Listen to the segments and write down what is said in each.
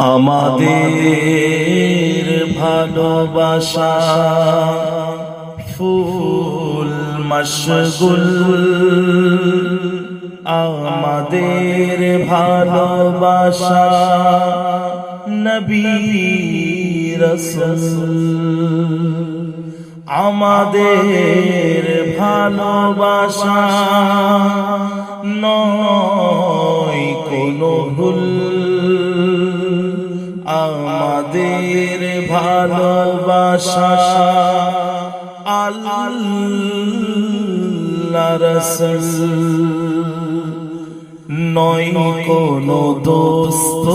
আমাদের ভালোবাসা ফুল মশগুল আমাদের ভালোবাসা নবী রসুল আমাদের ভালোবাসা নয় আমাদের ভালোবাসা। আল্লাহ রসুল নয় কোনো দোস্ত,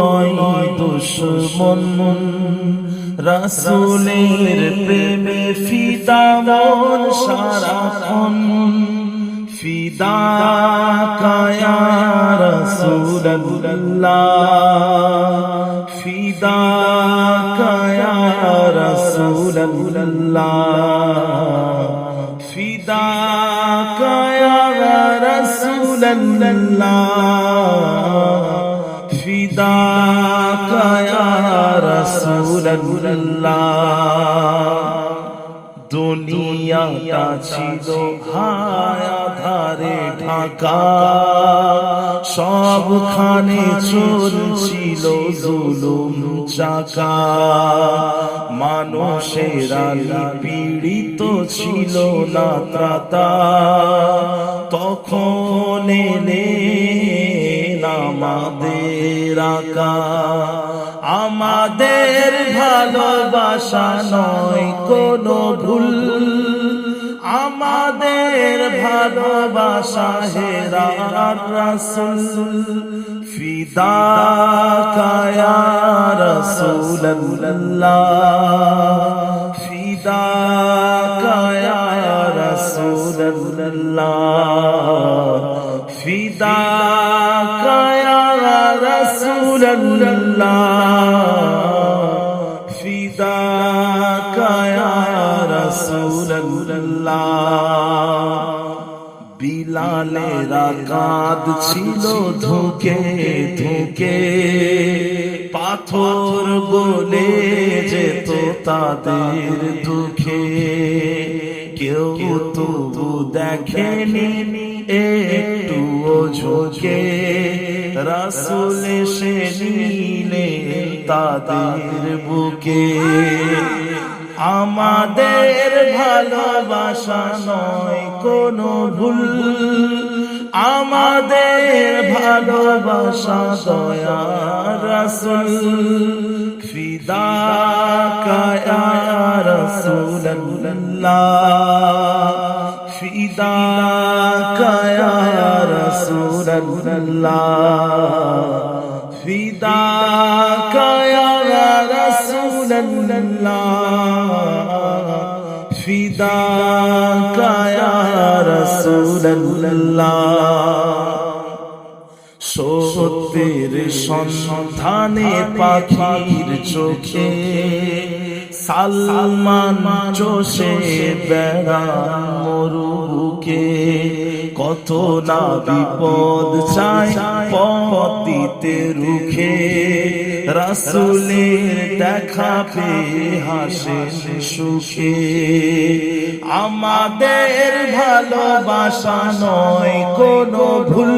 নয় দুশ্মন। রাসুলের প্রেমে ফিদা মন সারাক্ষণ ফিদা কায়া রসুল্লাহ রসুল্লাহ ফিদা কায়া রসুল্লাহ ফিদা কায়া রসুল্লাহ দুনিয়াটা ছিল হায়া ধারে ঢাকা। সবখানে চলছিল জুলুম চাকা। মানুষেরা পীড়িত ছিল না ত্রাতা তখন আমাদের আকা। আমাদের ভালোবাসা নয় কোনো ভুল। ভালোবাসা হেরা রাসুল, ফিদা কায়া রসুল্লাহ ফিদা কায়া রসুল্লাহ ফিদা কায়া রসুল্লাহ ফিদা কায়া রসুল্লাহ বিলালেরা কাঁদ ছিল ধুকে ধুকে। পাথর বলে যেত তাদের দুঃখে। কেউ তবু দেখেনি একটু ঝোঁকে রাসুল সে নিলে তাদের বুকে। আমাদের ভালোবাসা নয় কোনো ভুল। আমাদের ভালোবাসা দয়া রসুল। ফিদা রসুল্লাহ ফিদা রসুল্লাহ ফিদা সত্যের সন্ধানে পাখির চোখে সালমান চষে বেড়া মরুকে কত না বিপদ চায় পতিতে রুখে। রাসুলের দেখা পেয়ে হাসে সুখে। আমাদের ভালোবাসা নয় কোনো ভুল।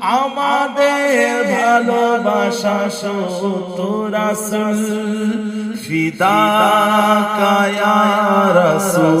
আমাদের ভালোবাসা সত রাসুল। ফিদা কায়া রসুল্লাহ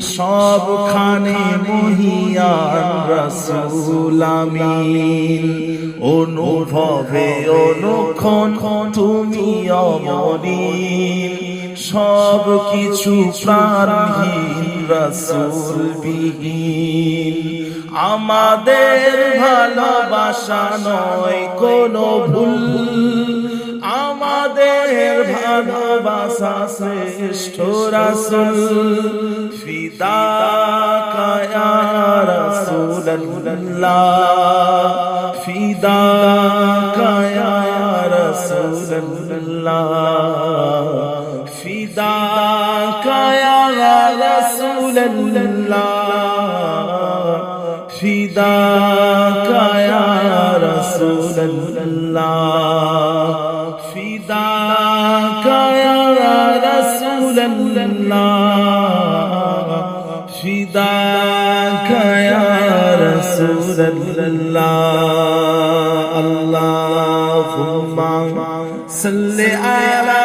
সবখানে মহিয়ান রসুল আমিন। অনুভবে অনুক্ষণ তুমি অমরিন সব কিছু প্রাণহীন রসুল বিহীন। আমাদের ভালোবাসা নয় কোনো ভুল। ভালোবাসা শ্রেষ্ঠ রাসুল। ফিদা কায়া রাসুল্লাহ ফিদা কায়া রাসুল্লাহ ফিদা কায়া রাসুল্লাহ ফিদা কায়া রাসুল্লাহ فداك يا رسول الله اللهم صل على